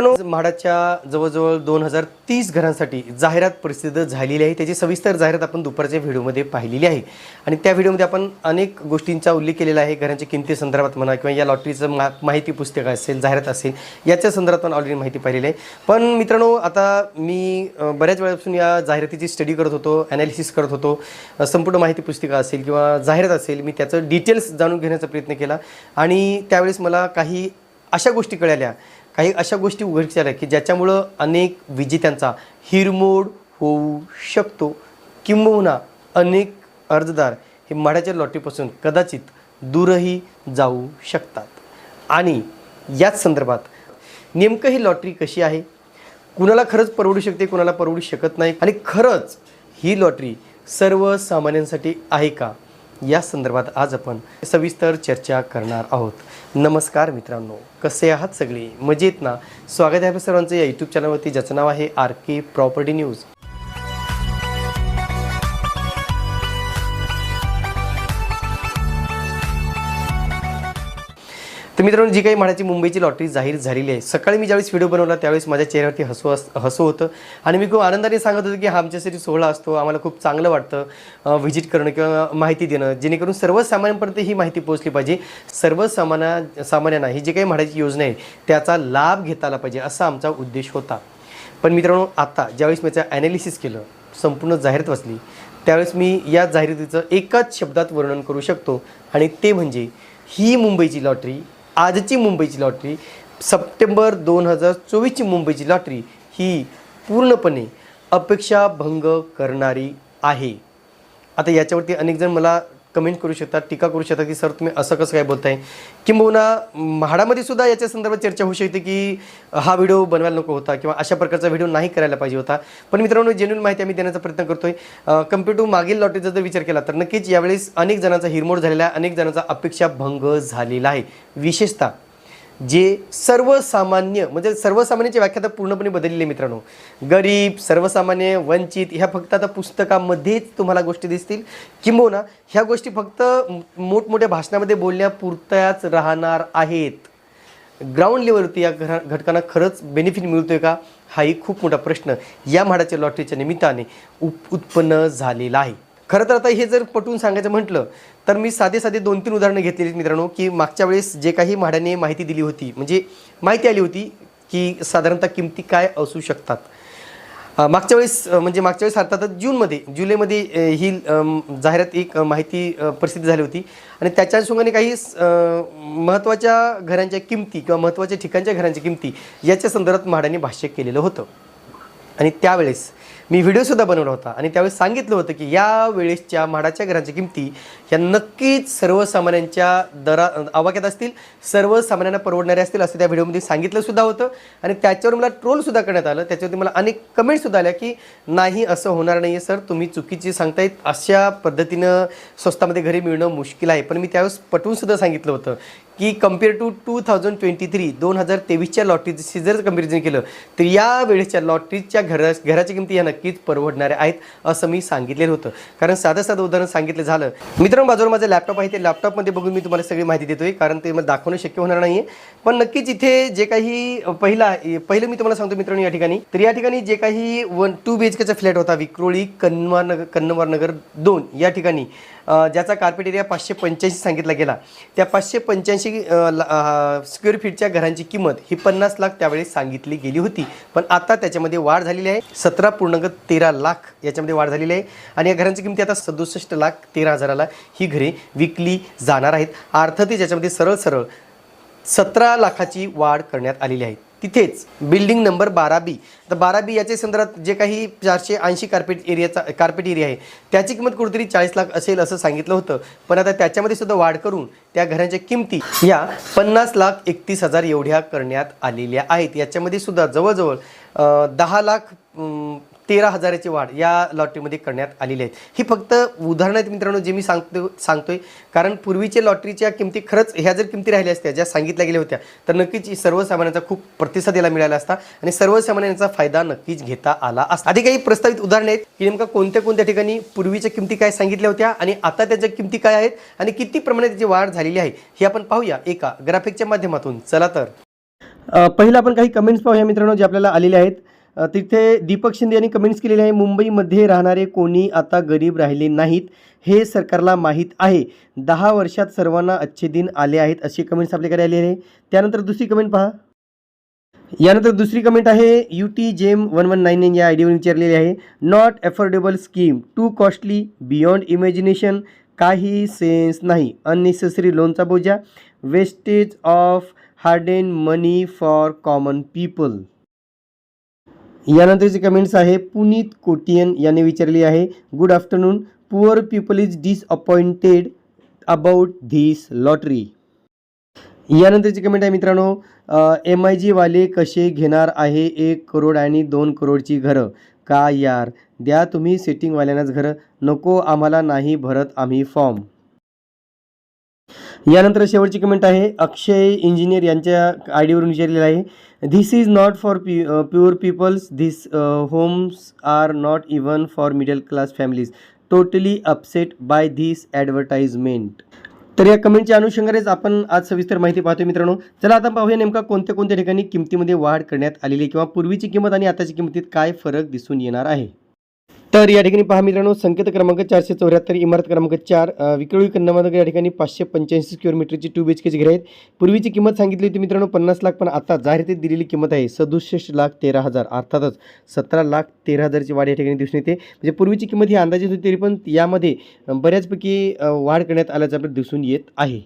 मित्रांनो म्हाडाच्या जवळजवळ दोन हजार तीस घरांसाठी जाहिरात प्रसिद्ध झालेली आहे. त्याची सविस्तर जाहिरात आपण दुपारच्या व्हिडिओमध्ये पाहिलेली आहे. आणि त्या व्हिडिओमध्ये आपण अनेक गोष्टींचा उल्लेख केलेला आहे. घरांच्या किमती संदर्भात म्हणा किंवा या लॉटरीचं मा माहिती पुस्तक असेल जाहिरात असेल याच्या संदर्भात पण ऑलरेडी माहिती पाहिलेली आहे. पण मित्रांनो आता मी बऱ्याच वेळापासून या जाहिरातीची स्टडी करत होतो ॲनालिसिस करत होतो. संपूर्ण माहिती पुस्तिका असेल किंवा जाहिरात असेल मी त्याचं डिटेल्स जाणून घेण्याचा प्रयत्न केला. आणि त्यावेळेस मला काही अशा गोष्टी कळाल्या काही अशा गोष्टी उघडकीस आल्या की ज्याच्यामुळं अनेक विजेत्यांचा हिरमोड होऊ शकतो. किंबहुना अनेक अर्जदार हे माड्याच्या लॉटरीपासून कदाचित दूरही जाऊ शकतात. आणि याच संदर्भात नेमकं ही लॉटरी कशी आहे? कुणाला खरंच परवडू शकते कुणाला परवडू शकत नाही? आणि खरंच ही लॉटरी सर्वसामान्यांसाठी आहे का? या संदर्भात आज आपण सविस्तर चर्चा करणार आहोत. नमस्कार मित्रांनो कसे आहात सगळे? मजेत ना? स्वागत आहे आपल्या सर्वांचं या यूट्यूब चॅनलवरती ज्याचं नाव आहे आर के प्रॉपर्टी न्यूज तर मित्रांनो जी काही म्हणायची मुंबईची लॉटरी जाहीर झालेली आहे सकाळी मी ज्यावेळेस व्हिडिओ बनवला त्यावेळेस माझ्या चेहऱ्यावरती हसू अस हसू होतं. आणि मी खूप आनंदाने सांगत होतो की हा आमच्यासाठी सोहळा असतो आम्हाला खूप चांगलं वाटतं व्हिजिट करणं किंवा माहिती देणं जेणेकरून सर्वसामान्यांपर्यंत ही माहिती पोहोचली पाहिजे. सर्वसामान्या सामान्यांना ही जी काही म्हणायची योजना आहे त्याचा लाभ घेता आला पाहिजे असा आमचा उद्देश होता. पण मित्रांनो आता ज्यावेळेस मी त्याचं ॲनालिसिस केलं संपूर्ण जाहिरात वाचली त्यावेळेस मी या जाहिरातीचं एकाच शब्दात वर्णन करू शकतो. आणि ते म्हणजे ही मुंबईची लॉटरी आजची मुंबईची लॉटरी सप्टेंबर दोन हजार चोवीसची मुंबईची लॉटरी ही पूर्णपणे अपेक्षाभंग करणारी आहे. आता याच्यावरती अनेकजण मला कमेंट करू शकतात टीका करू शकतात की सर तुम्ही असं कसं काय बोलताय? किंबहुना म्हाडामध्ये सुद्धा याच्या संदर्भात चर्चा होऊ शकते की हा व्हिडिओ बनवायला नको होता किंवा अशा प्रकारचा व्हिडिओ नाही करायला पाहिजे होता. पण मित्रांनो जेन्युन माहिती आम्ही देण्याचा प्रयत्न करतोय. कंपेअर टू मागील लॉटरीचा जर विचार केला तर नक्कीच यावेळेस अनेक जणांचा हिरमोड झालेला आहे अनेक जणांचा अपेक्षा भंग झालेला आहे. विशेषतः जे सर्वसामान्य म्हणजे सर्वसामान्याची व्याख्या तर पूर्णपणे बदललेली आहे मित्रांनो. गरीब सर्वसामान्य वंचित ह्या फक्त आता पुस्तकामध्येच तुम्हाला गोष्टी दिसतील. किंबहुना ह्या गोष्टी फक्त मोठमोठ्या भाषणामध्ये बोलण्यापुरत्याच राहणार आहेत. ग्राउंड लेवलवरती या घरा घटकांना खरंच बेनिफिट मिळतोय का? हाही खूप मोठा प्रश्न या म्हाडाच्या लॉटरीच्या निमित्ताने उप उत्पन्न झालेला आहे. खरं तर आता हे जर पटवून सांगायचं म्हटलं तर मी साधे साधे दोन तीन उदाहरणं घेतलेली मित्रांनो की मागच्या वेळेस जे काही म्हाड्याने माहिती दिली होती म्हणजे माहिती आली होती की साधारणतः किमती काय असू शकतात. मागच्या वेळेस म्हणजे मागच्या वेळेस अर्थातच जूनमध्ये जुलैमध्ये ही जाहिरात एक माहिती प्रसिद्ध झाली होती. आणि त्याच्या अनुषंगाने काही महत्त्वाच्या घरांच्या किमती किंवा महत्त्वाच्या ठिकाणच्या घरांच्या किमती याच्या संदर्भात म्हाडाने भाष्य केलेलं होतं. आणि त्यावेळेस मी व्हिडिओसुद्धा बनवला होता. आणि त्यावेळेस सांगितलं होतं की या वेळेसच्या म्हाडाच्या घरांच्या किमती ह्या नक्कीच सर्वसामान्यांच्या दरा आवाक्यात असतील सर्वसामान्यांना परवडणाऱ्या असतील असं त्या व्हिडिओमध्ये सांगितलं सुद्धा होतं. आणि त्याच्यावर मला ट्रोलसुद्धा करण्यात आलं. त्याच्यावरती मला अनेक कमेंटसुद्धा आल्या की नाही असं होणार नाही आहे सर. तुम्ही चुकीची सांगतायत. अशा पद्धतीनं स्वस्तामध्ये घरी मिळणं मुश्किल आहे. पण मी त्यावेळेस पटवूनसुद्धा सांगितलं होतं की compare to two thousand twenty three दोन हजार तेवीसच्या लॉटरीची जर कंपॅरिझन केलं तर या वेळेसच्या लॉटरीच्या घरा घराच्या किमती ह्या नक्कीच परवडणाऱ्या आहेत असं मी सांगितलेलं होतं. कारण साधं साधं उदाहरण सांगितलं झालं. मित्रांनो बाजूला माझं लॅपटॉप आहे ते लॅपटॉपमध्ये बघून मी तुम्हाला सगळी माहिती देतोय कारण ते मला दाखवणं शक्य होणार नाही पण नक्कीच इथे जे काही पहिला पहिलं मी तुम्हाला सांगतो मित्रांनो या ठिकाणी. तर या ठिकाणी जे काही वन टू बी एच केचा फ्लॅट होता विक्रोळी कन्नवार नगर कन्नवार नगर दोन या ठिकाणी. ज्याचा कार्पेट एरिया पाचशे पंच्याऐंशी सांगितला गेला. त्या पाचशे पंच्याऐंशी स्क्वेअर फीटच्या घरांची किंमत ही पन्नास लाख त्यावेळेस सांगितली गेली होती. पण आता त्याच्यामध्ये वाढ झालेली आहे. सतरा पूर्णांक तेरा लाख याच्यामध्ये वाढ झालेली आहे. आणि या घरांची किमती आता सदुसष्ट लाख तेरा हजाराला ही घरे विकली जाणार आहेत. अर्थातच याच्यामध्ये सरळ सरळ सतरा लाखाची वाढ करण्यात आलेली आहे. तिथेच बिल्डिंग नंबर बारा बी. तर बारा बी याच्या संदर्भात जे काही चारशे ऐंशी कार्पेट एरियाचा कार्पेट एरिया आहे त्याची किंमत कुठेतरी चाळीस लाख असेल असं सांगितलं होतं. पण आता त्याच्यामध्ये सुद्धा वाढ करून त्या घरांच्या किमती या पन्नास लाख एकतीस हजार एवढ्या करण्यात आलेल्या आहेत. याच्यामध्ये सुद्धा जवळजवळ दहा लाख तेरा हजाराची वाढ या लॉटरीमध्ये करण्यात आलेली आहे. ही फक्त उदाहरणं आहेत मित्रांनो जे मी सांगतो सांगतोय. कारण पूर्वीच्या लॉटरीच्या किमती खरंच ह्या जर किमती राहिल्या असत्या ज्या सांगितल्या गेल्या होत्या तर नक्कीच सर्वसामान्यांचा खूप प्रतिसाद याला मिळाला असता आणि सर्वसामान्यांचा फायदा नक्कीच घेता आला असता. आधी काही प्रस्तावित उदाहरणे आहेत की नेमका कोणत्या कोणत्या ठिकाणी पूर्वीच्या किमती काय सांगितल्या होत्या आणि आता त्याच्या किमती काय आहेत आणि किती प्रमाणात त्याची वाढ झालेली आहे हे आपण पाहूया एका ग्राफिकच्या माध्यमातून. चला तर. पहिला आपण काही कमेंट्स पाहूया मित्रांनो जे आपल्याला आलेले आहेत. तिथे दीपक शिंदे यांनी कमेंट्स केलेले आहे मुंबईमध्ये राहणारे कोणी आता गरीब राहिले नाहीत हे सरकारला माहीत आहे. दहा वर्षात सर्वांना अच्छे दिन आले आहेत असे कमेंट्स आपल्याकडे आलेले आहे. त्यानंतर दुसरी कमेंट पहा. यानंतर दुसरी कमेंट आहे U T gem one one nine nine या आयडीवरून विचारलेली आहे not affordable scheme too costly beyond imagination काही सेन्स नाही अननेसेसरी लोनचा बोजा वेस्टेज ऑफ हार्ड एन मनी फॉर कॉमन पीपल. यानंतरची कमेंट्स आहे पुनीत कोटियन यांनी विचारली आहे good afternoon poor people is disappointed about this lottery यानंतरची comment आहे मित्रांनो एम आय जीवाले कसे घेणार आहे एक करोड आणि दोन करोडची घरं? का यार? द्या तुम्ही सेटिंगवाल्यांनाच घरं. नको आम्हाला नाही भरत आम्ही फॉर्म यानंतर शेवटची कमेंट आहे अक्षय इंजिनियर यांच्या आय डीवरून विचारलेलं आहे this is not for P pure peoples this homes are not even for middle class families totally upset by this advertisement तर या कमेंटच्या अनुषंगानेच आपण आज सविस्तर माहिती पाहतोय मित्रांनो. चला आता पाहूया नेमका कोणत्या कोणत्या ठिकाणी किमतीमध्ये वाढ करण्यात आलेली किंवा पूर्वीची किंमत आणि आताची किंमतीत काय फरक दिसून येणार आहे. तर या ठिकाणी पहा मित्रांनो संकेत क्रमांक चारशे चौऱ्याहत्तर इमारत क्रमांक चार विक्रोळी कन्नमनगर या ठिकाणी पाचशे पंच्याऐंशी स्क्वेअर मीटरची टू बी एच केची घर आहेत. पूर्वीची किंमत सांगितली होती मित्रांनो पन्नास लाख पण आता जाहिरातीत दिलेली किंमत आहे. सदुसष्ट लाख तेरा हजार अर्थातच सतरा लाख तेरा हजारची वाढ या ठिकाणी दिसून येते. म्हणजे पूर्वीची किंमत ही अंदाजित होती तरी पण यामध्ये बऱ्याचपैकी वाढ करण्यात आल्याचं आपल्याला दिसून येत आहे.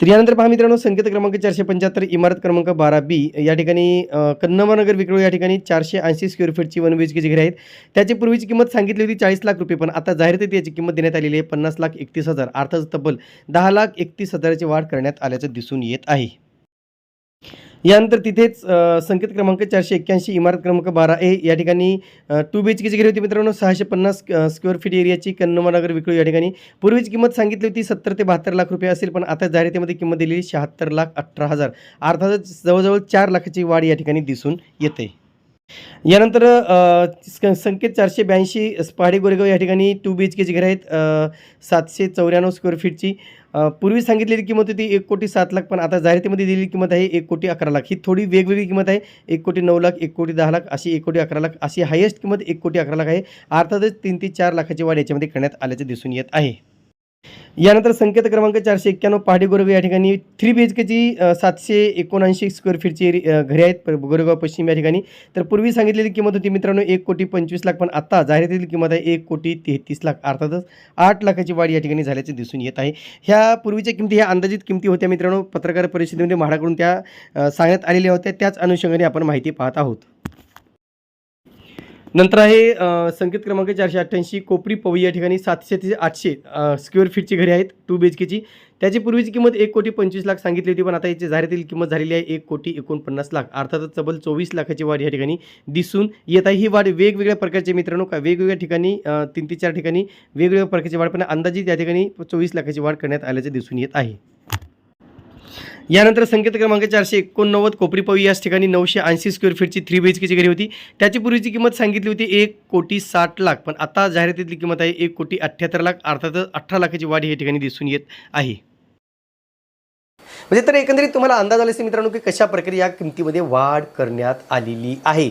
तर यानंतर पहा मित्रांनो संकेत क्रमांक चारशे पंच्याहत्तर इमारत क्रमांक बारा बी. या ठिकाणी अ, कन्नमनगर या ठिकाणी चारशे ऐंशी स्क्वेअर फीटची वन बी एच केची घरे आहेत. त्याची पूर्वीची किंमत सांगितली होती चाळीस लाख रुपये पण आता जाहिरातीत याची किंमत देण्यात आलेली आहे पन्नास लाख एकतीस हजार. अर्थात तब्बल दहा लाख एकतीस हजाराची वाढ करण्यात आल्याचं दिसून येत आहे. यानंतर तिथेच संकेत क्रमांक चारशे एक्क्याऐंशी इमारत क्रमांक बारा ए या ठिकाणी टू बी एच केची घरे होती मित्रांनो सहाशे पन्नास स्क्वेअर फीट एरियाची कन्नमानगर विक्रो या ठिकाणी. पूर्वीची किंमत सांगितली होती सत्तर ते बहात्तर लाख रुपये असेल पण आता जाहिरातीमध्ये किंमत दिलेली शहात्तर लाख अठरा हजार. अर्थातच जवळजवळ चार लाखाची वाढ या ठिकाणी दिसून येते. यानंतर संकेत चारशे ब्याऐंशी पहाडी गोरेगाव या ठिकाणी टू बी एच केची घरं आहेत सातशे चौऱ्याण्णव स्क्वेअर फीटची पूर्वी सांगितलेली किंमत होती एक कोटी सात लाख पण आता जाहिरातीमध्ये दिलेली किंमत आहे एक कोटी अकरा लाख. ही थोडी वेगवेगळी किंमत आहे. एक कोटी नऊ लाख एक कोटी दहा लाख अशी एक कोटी अकरा लाख अशी हायेस्ट किंमत एक कोटी अकरा लाख आहे. अर्थातच तीन ते चार लाखाची वाढ याच्यामध्ये करण्यात आल्याचे दिसून येत आहे. यानंतर संकेत क्रमांक चारशे एक्क्याण्णव पहाडी गोरेगाव या ठिकाणी थ्री बी एच केची सातशे एकोणऐंशी स्क्वेअर फीटची घरे आहेत. गोरेगाव पश्चिम या ठिकाणी. तर पूर्वी सांगितलेली किंमत होती मित्रांनो एक कोटी पंचवीस लाख. पण आता जाहिरातीतील किंमत आहे एक कोटी तेहतीस लाख. अर्थातच आठ लाखाची वाढ या ठिकाणी झाल्याचे दिसून येत आहे. ह्या पूर्वीच्या किमती ह्या अंदाजित किमती होत्या मित्रांनो पत्रकार परिषदेमध्ये म्हाडाकडून त्या सांगण्यात आलेल्या होत्या. त्याच अनुषंगाने आपण माहिती पाहत आहोत. नंतर आहे संकेत क्रमांक चारशे अठ्ठ्याऐंशी कोपरी पवई या ठिकाणी सातशे ते आठशे स्क्वेअर फीटची घरे आहेत टू बी एच केची त्याची पूर्वीची किंमत एक कोटी पंचवीस लाख सांगितली होती पण आता याची जाहिरातील किंमत झालेली आहे एक कोटी एकोणपन्नास लाख. अर्थातच तब्बल चोवीस लाखाची वाढ या ठिकाणी दिसून येत आहे. ही वाढ वेगवेगळ्या प्रकारचे मित्रांनो. का वेगवेगळ्या ठिकाणी तीन ते चार ठिकाणी वेगवेगळ्या प्रकारची वाढ पण अंदाजित या ठिकाणी चोवीस लाखाची वाढ करण्यात आल्याचे दिसून येत आहे. यानंतर संकेत क्रमांक चारशे एकोणनव्वद कोपरीपवी याच ठिकाणी नऊशे ऐंशी स्क्वेअर फीटची थ्री बी एच केची घरी होती. त्याची पूर्वीची किंमत सांगितली होती एक कोटी साठ लाख पण आता जाहिरातीतली किंमत आहे एक कोटी अठ्ठ्याहत्तर लाख अर्थातच अठरा लाखाची वाढ या ठिकाणी दिसून येत आहे. म्हणजे तर एकंदरीत तुम्हाला अंदाज आला असेल मित्रांनो की कशा प्रकारे या किमतीमध्ये वाढ करण्यात आलेली आहे.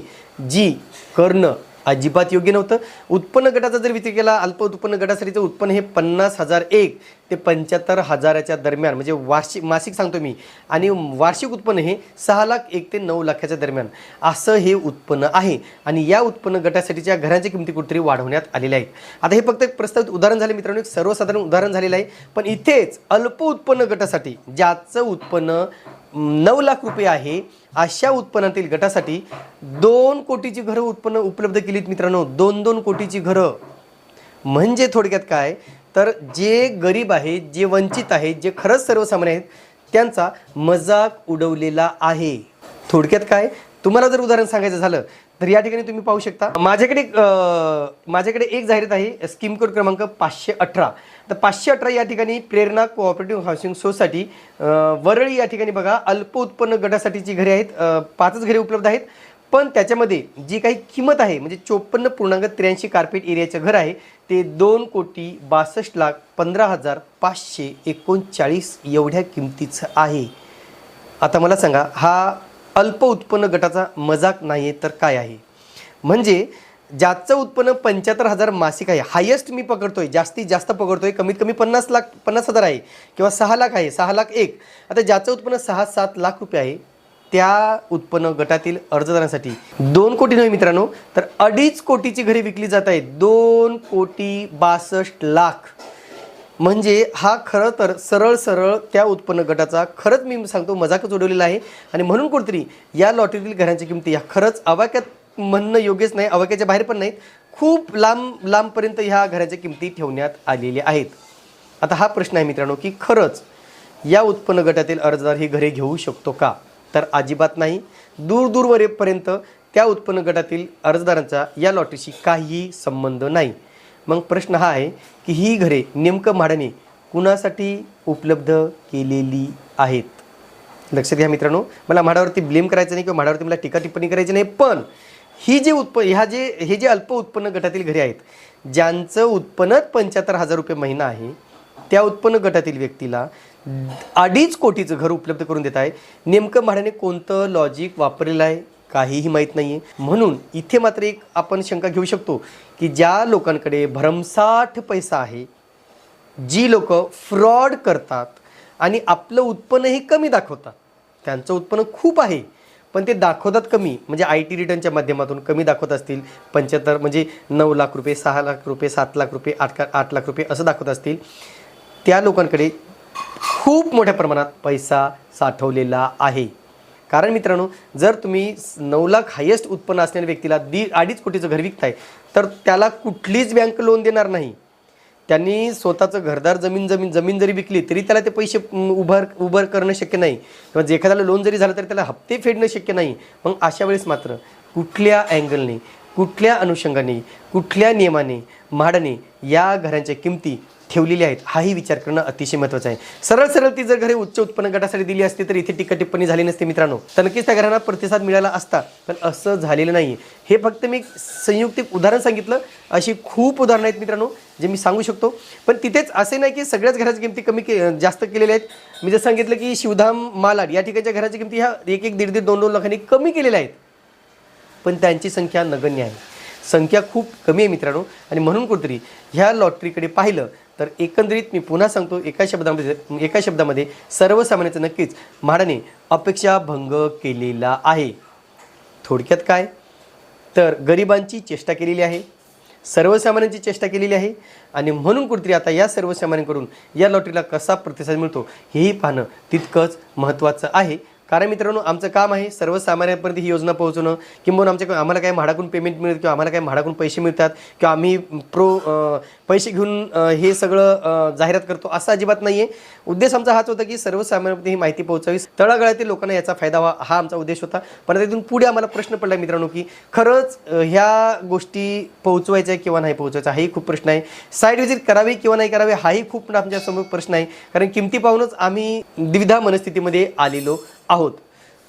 जी करणं अजिबात योग्य नव्हतं. उत्पन्न गटाचा जर विचार केला अल्प उत्पन्न गटासाठीचं उत्पन्न हे पन्नास हजार एक ते पंच्याहत्तर हजाराच्या दरम्यान म्हणजे वार्षिक मासिक सांगतो मी. आणि वार्षिक उत्पन्न हे सहा लाख एक ते नऊ लाखाच्या दरम्यान. असं हे उत्पन्न आहे. आणि या उत्पन्न गटासाठीच्या घरांच्या किमती कुठेतरी वाढवण्यात आलेल्या आहेत. आता हे फक्त एक प्रस्तावित उदाहरण झाले मित्रांनो एक सर्वसाधारण उदाहरण झालेलं आहे. पण इथेच अल्प उत्पन्न गटासाठी ज्याचं उत्पन्न नऊ लाख रुपये आहे. अशा उत्पन्नातील गटासाठी दोन कोटीची घरं उत्पन्न उपलब्ध केलीत मित्रांनो. दोन दोन कोटीची घरं. म्हणजे थोडक्यात काय? तर जे गरीब आहेत जे वंचित आहेत जे खरंच सर्वसामान्य आहेत त्यांचा मजाक उडवलेला आहे. थोडक्यात काय? तुम्हाला जर उदाहरण सांगायचं झालं तर या ठिकाणी तुम्ही पाहू शकता. माझ्याकडे माझ्याकडे एक जाहिरात आहे स्कीम कोड क्रमांक पाचशे अठरा. तर पाचशे अठरा या ठिकाणी Prerana cooperative housing society Worli या ठिकाणी बघा अल्प उत्पन्न गटासाठीची घरे आहेत. पाचच घरे उपलब्ध आहेत. पण त्याच्यामध्ये जी काही किंमत आहे म्हणजे चोपन्न पूर्णांक त्र्याऐंशी कार्पेट एरियाचं घर आहे ते दोन कोटी बासष्ट लाख पंधरा हजार पाचशे एकोणचाळीस एवढ्या किमतीचं आहे. आता मला सांगा हा अल्प उत्पन्न गटाचा मजाक नाही आहे तर काय आहे? म्हणजे ज्याचं उत्पन्न पंच्याहत्तर हजार मासिक आहे हायेस्ट मी पकडतोय जास्तीत जास्त पकडतोय कमीत कमी पन्नास लाख पन्नास हजार आहे किंवा सहा लाख आहे सहा लाख एक. आता ज्याचं उत्पन्न सहा सात लाख रुपये आहे त्या उत्पन्न गटातील अर्जदारांसाठी दोन कोटी नव्हे मित्रांनो तर अडीच कोटीची घरे विकली जात आहेत. दोन कोटी बासष्ट लाख. म्हणजे हा खरं तर सरळ सरळ त्या उत्पन्न गटाचा खरंच मी सांगतो मजाकच उडवलेला आहे. आणि म्हणून कुठेतरी या लॉटरीतील घरांच्या किमती ह्या खरंच अवाक्यात म्हणणं योग्यच नाही अवाक्याच्या बाहेर पण नाहीत. खूप लांब लांबपर्यंत ह्या घराच्या किमती ठेवण्यात आलेल्या आहेत. आता हा प्रश्न आहे मित्रांनो की खरंच या उत्पन्न गटातील अर्जदार ही घरे घेऊ शकतो का? तर अजिबात नाही. दूर दूरवरेपर्यंत त्या उत्पन्न गटातील अर्जदारांचा या लॉटरीशी काहीही संबंध नाही. मग प्रश्न हा आहे की ही घरे नेमकं म्हाडाने कुणासाठी उपलब्ध केलेली आहेत? लक्षात घ्या मित्रांनो मला म्हाडावरती ब्लेम करायचं नाही किंवा म्हाडावरती मला टीका टिप्पणी करायची नाही पण ही जे उत्प ह्या जे हे जे अल्प उत्पन्न गटातील घरे आहेत ज्यांचं उत्पन्नच पंच्याहत्तर हजार रुपये महिना आहे त्या उत्पन्न गटातील व्यक्तीला अडीच कोटीचं घर उपलब्ध करून देत आहे. नेमकं म्हाडाने कोणतं लॉजिक वापरलेलं आहे काहीही माहीत नाही आहे म्हणून इथे मात्र एक आपण शंका घेऊ शकतो की ज्या लोकांकडे भरमसाठ पैसा आहे जी लोक फ्रॉड करतात आणि आपलं उत्पन्नही कमी दाखवतात. त्यांचं उत्पन्न खूप आहे पण ते दाखवतात कमी. म्हणजे आय टी रिटर्नच्या माध्यमातून कमी दाखवत असतील पंच्याहत्तर म्हणजे नऊ लाख रुपये सहा लाख रुपये सात लाख रुपये आठ का आठ लाख रुपये असं दाखवत असतील. त्या लोकांकडे खूप मोठ्या प्रमाणात पैसा साठवलेला आहे. कारण मित्रांनो जर तुम्ही नऊ लाख हायेस्ट उत्पन्न असलेल्या व्यक्तीला दी अडीच कोटीचं घर विकताय तर त्याला कुठलीच बँक लोन देणार नाही. त्यांनी स्वतःचं घरदार जमीन जमीन जमीन जरी विकली तरी त्याला ते पैसे उभार उभार करणं शक्य नाही. किंवा जे एखाद्याला लोन जरी झालं तरी त्याला हप्ते फेडणं शक्य नाही. मग अशा वेळेस मात्र कुठल्या अँगलने कुठल्या अनुषंगाने कुठल्या नियमाने म्हाडाने या घरांच्या किमती ठेवलेली आहेत. हाही विचार करणं अतिशय महत्त्वाचं आहे. सरळ सरळ ती जर घरे उच्च उत्पन्न गटासाठी दिली असती तर इथे टीका टिप्पणी झाली नसते मित्रांनो. तर नक्कीच त्या घरांना प्रतिसाद मिळाला असता पण असं झालेलं नाही हे फक्त मी संयुक्तिक उदाहरण सांगितलं. अशी खूप उदाहरणं आहेत मित्रांनो जे मी सांगू शकतो. पण तिथेच असे नाही की सगळ्याच घराच्या किमती कमी के जास्त केलेल्या आहेत. मी जर सांगितलं की शिवधाम मालाड या ठिकाणच्या घराच्या किमती ह्या एक एक दीड दीड दोन दोन लाखांनी कमी केलेल्या आहेत. पण त्यांची संख्या नगण्य आहे. संख्या खूप कमी आहे मित्रांनो. आणि म्हणून कुठतरी ह्या लॉटरीकडे पाहिलं तर एकंदरीत मी पुन्हा सांगतो एका शब्दामध्ये एका शब्दामध्ये सर्वसामान्याचं नक्कीच म्हाडाने अपेक्षाभंग केलेला आहे. थोडक्यात काय? तर गरिबांची चेष्टा केलेली आहे सर्वसामान्यांची चेष्टा केलेली आहे आणि म्हणून कुठेतरी आता या सर्वसामान्यांकडून या लॉटरीला कसा प्रतिसाद मिळतो हेही पाहणं तितकंच महत्त्वाचं आहे. कारण मित्रांनो आमचं काम आहे सर्वसामान्यांपर्यंत ही योजना पोहोचवणं. किंवा आमच्या आम्हाला काय म्हाडाकडून पेमेंट मिळत किंवा आम्हाला काय म्हाडाकडून पैसे मिळतात किंवा आम्ही प्रो पैसे घेऊन हे सगळं जाहिरात करतो असं अजिबात नाही आहे उद्देश आमचा हाच होता की सर्वसामान्यांपर्यंत ही माहिती पोहोचावी. तळागाळातील लोकांना याचा फायदा व्हा हा आमचा उद्देश होता. पण त्यातून पुढे आम्हाला प्रश्न पडला मित्रांनो की खरंच ह्या गोष्टी पोहोचवायच्या किंवा नाही पोहोचवायचा हाही खूप प्रश्न आहे. साईड व्हिजिट करावी किंवा नाही करावी हाही खूप आमच्यासमोर प्रश्न आहे. कारण किमती पाहूनच आम्ही द्विधा मनस्थितीमध्ये आलेलो. आहोत.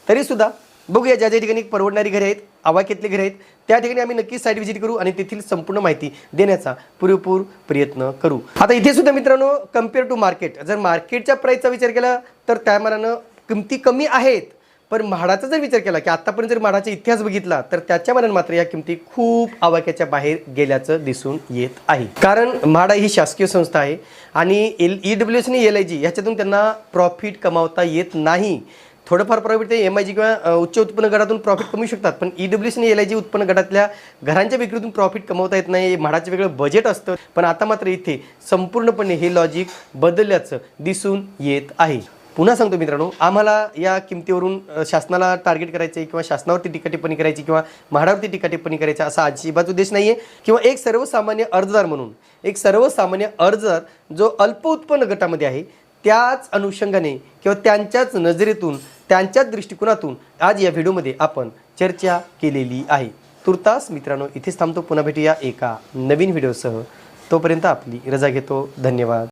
तरीसुद्धा बघूया ज्या ज्या ठिकाणी परवडणारी घरे आहेत आवाक्यातली घरे आहेत त्या ठिकाणी आम्ही नक्कीच साईट व्हिजिट करू आणि तेथील संपूर्ण माहिती देण्याचा पुरेपूर प्रयत्न करू. आता इथे सुद्धा मित्रांनो कंपेअर टू मार्केट जर मार्केटच्या प्राईसचा विचार केला तर त्या मानानं किमती कमी आहेत. पण म्हाडाचा जर विचार केला की आत्तापर्यंत जर म्हाडाचा इतिहास बघितला तर त्याच्या मनात मात्र या किमती खूप आवाक्याच्या बाहेर गेल्याचं दिसून येत आहे. कारण म्हाडा ही शासकीय संस्था आहे आणि एल ई डब्ल्यू एस आणि एल आय जी ह्याच्यातून त्यांना प्रॉफिट कमावता येत नाही. थोडंफार प्रॉफिट ते एम आय जी किंवा उच्च उत्पन्न गटातून प्रॉफिट कमवू शकतात. पण ई डब्ल्यू सी आणि एल आय जी उत्पन्न गटातल्या घरांच्या विक्रीतून प्रॉफिट कमवता येत नाही म्हाडाचं वेगळं बजेट असतं. पण आता मात्र इथे संपूर्णपणे हे लॉजिक बदलल्याचं दिसून येत आहे. पुन्हा सांगतो मित्रांनो आम्हाला या किमतीवरून शासनाला टार्गेट करायचं आहे किंवा शासनावरती टीका टिप्पणी करायची किंवा म्हाडावरती टीका टिप्पणी करायची असा अजिबात उद्देश नाही आहे किंवा एक सर्वसामान्य अर्जदार म्हणून एक सर्वसामान्य अर्जदार जो अल्प उत्पन्न गटामध्ये आहे त्याच अनुषंगाने किंवा त्यांच्याच नजरेतून त्यांच्याच दृष्टिकोनातून आज या व्हिडिओमध्ये आपण चर्चा केलेली आहे. तुर्तास मित्रांनो इथेच थांबतो. पुन्हा भेटूया एका नवीन व्हिडिओसह. तोपर्यंत आपली रजा घेतो. धन्यवाद.